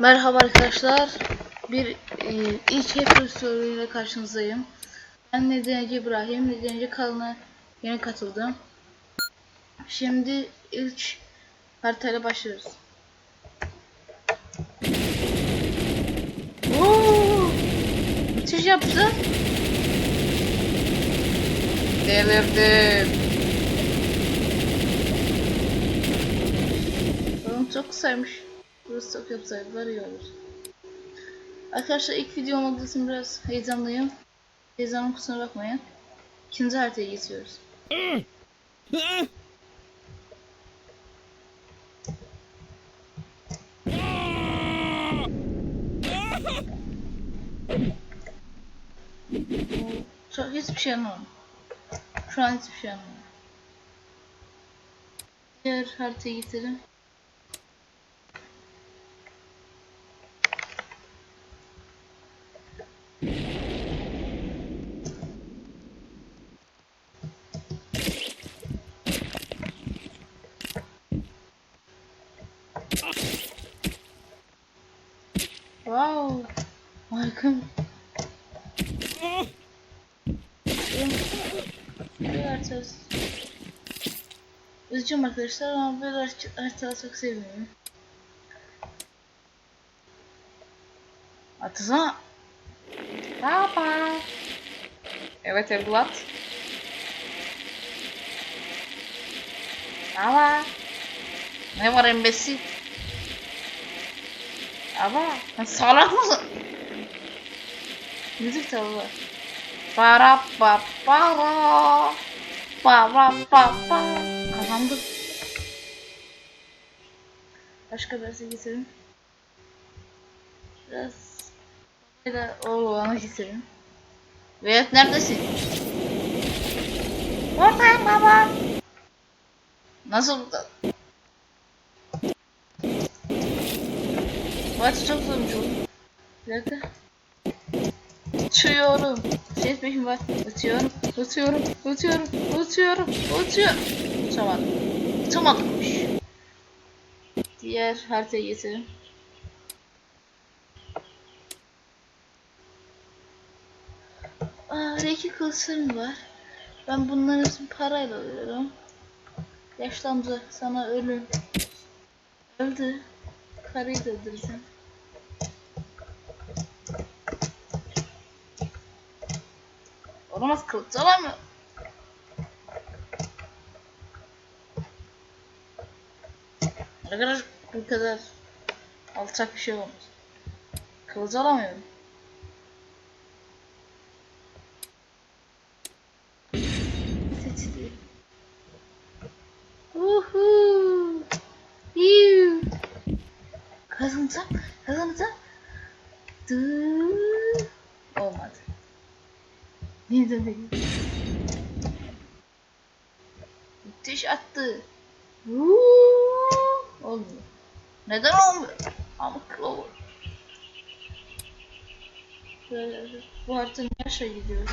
Merhaba arkadaşlar. Bir e, ilk Story ile karşınızdayım. Ben Nedenci İbrahim. Nedenci kanalına yeni katıldım. Şimdi ilk haritayla başlıyoruz. Oo! Müthiş yaptı. Delirdim. Oğlum çok kısaymış. Burası çok iyi olur. Arkadaşlar ilk videom olduğu için biraz heyecanlıyım. Heyecanım kusura bakmayın. İkinci haritaya geçiyoruz. Çok hiçbir şey anlamadım. Şu an hiçbir şey anlamadım. Diğer haritaya geçelim. Wow. Böyle haritalar. Üzücüm arkadaşlar ama böyle harit- haritaları çok sevmiyorum. Atısana. Baba. Evet evlat. Baba. Ne var embesil? Sen salak mısın? Müzik var. Para pa para. Para pa pa. Kazandık. Başka bir şey getirin. Biraz oğul olana getirin. Vedat neredesin? Oradayım baba. Nasıl Maçı çok dakika. Uçuyorum. Ses peşim var. Uçuyorum. Uçuyorum. Uçuyorum. Uçuyorum. Uçuyorum. Uçamadım. Uçamadımmış. Diğer haritaya geçelim. Aa, iki kılıçlarım var. Ben bunların hepsini parayla alıyorum. Yaşlı amca sana ölüm. Öldü. Karıyı da öldüreceğim. Olamaz kılıç alamıyor. Ne kadar bu kadar alçak bir şey olmaz. Kılıç alamıyorum. Seçti. Uhu. Kazanacağım. Kazanacağım. Dıı. Neden değil? Müthiş attı. Vuuu. Olmuyor. Neden olmuyor? Ama Clover. Böyle bu harita ne aşağı gidiyor?